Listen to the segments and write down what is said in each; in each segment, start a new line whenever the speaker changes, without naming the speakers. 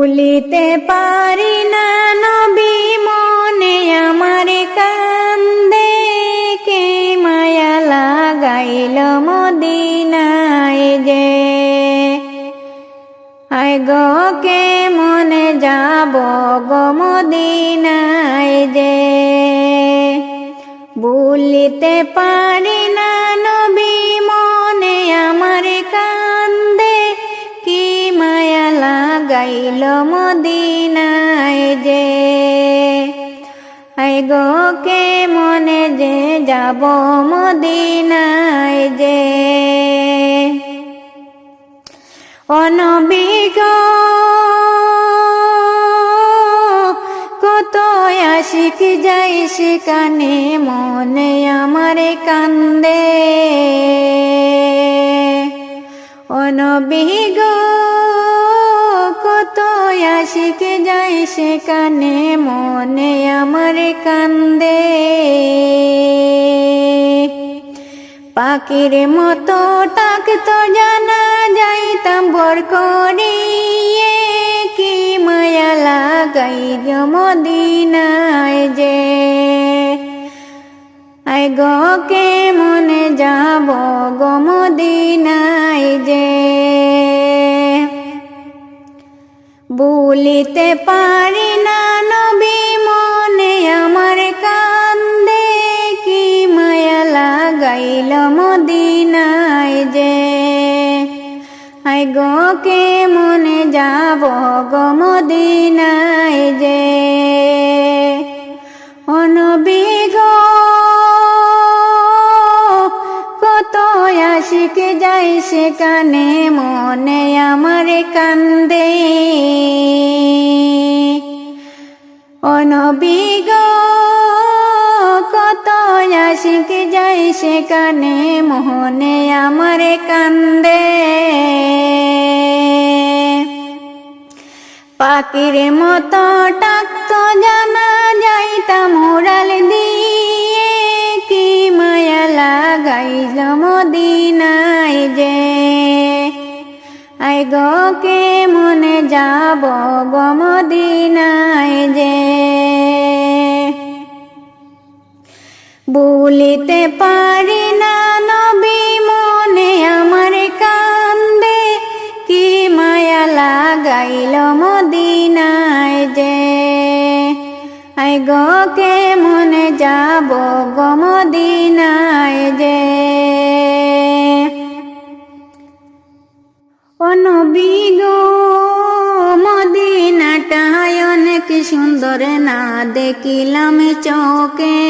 ভুলিতে পারি না নবী মনে আমার কান্দে। কে মায়া লাগাইল মদিনায় যে। আয় গো, কে মনে যাব গো মদিনায় যে। ভুলিতে পারি না নবী মনে আমার কান্দে। লাগাইল মদিনায় যে, আই কে মনে যে যাব মদিনায় যে। অনবিগ কত আশিক যাই সেখানে মনে আমার কান্দে। অনবিগ আশিক যাই সেখানে মনে আমার কান্দে। পাখির মতো তো জানা যাইতাম, বর করিয়ে কি মায়া লাগাই মদিনায় যে। আই কে মনে যাব গো মদিনায় যে? বলিতে পারি না নবী মনে, আমার কান্দে কি মায়া লাগাইল মদিনায় যে? আই গো, কে মনে আশিক যাই সেখানে মনে আমার কান্দে। অনবিগ কত আশিক যাই সেখানে মোহনে আমার কান্দে। পাখির মতো টাকতো জানা আই গো, কে মনে যাব গো মদিনায় যে? বলিতে পারি না নবী মনে আমার কান্দে, কি মায়া লাগাইল মদিনায় যে? আই গো, কে মনে যাব গো মদিনায় যে? সুন্দর না দেখিলাম চোখে।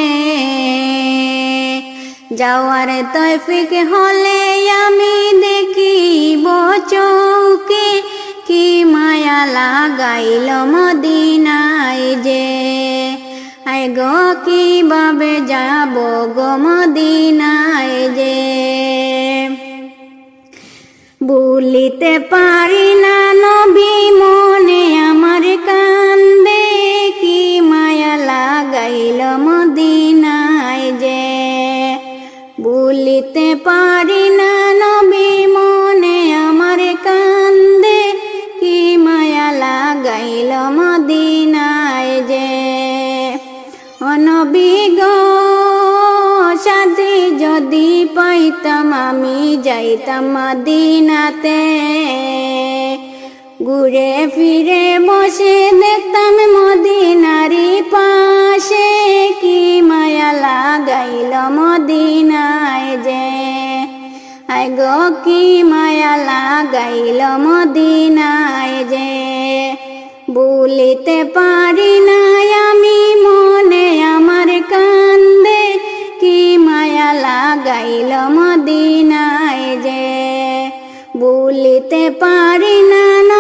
যাওয়ার তৈফিক হলে আমি দেখিব চৌকে কি মায়া লাগাইল মদিনায় যে। আই গো, কীভাবে যাব গো মদিনায় যে? বলিতে পারি না বলিতে পারি না নবী মনে আমার কান্দে, কি মায়া লাগাইল মদিনায় যে। অনবিগ সাথে যদি পাইতাম আমি যাইতাম মদিনাতে। ঘুরে ফিরে বসে দেখতাম মদিনারি বলিতে পারি না আমি মনে, আমার কান্দে কি মায়া লাগাইল মদিনায় যে? বলিতে পারি না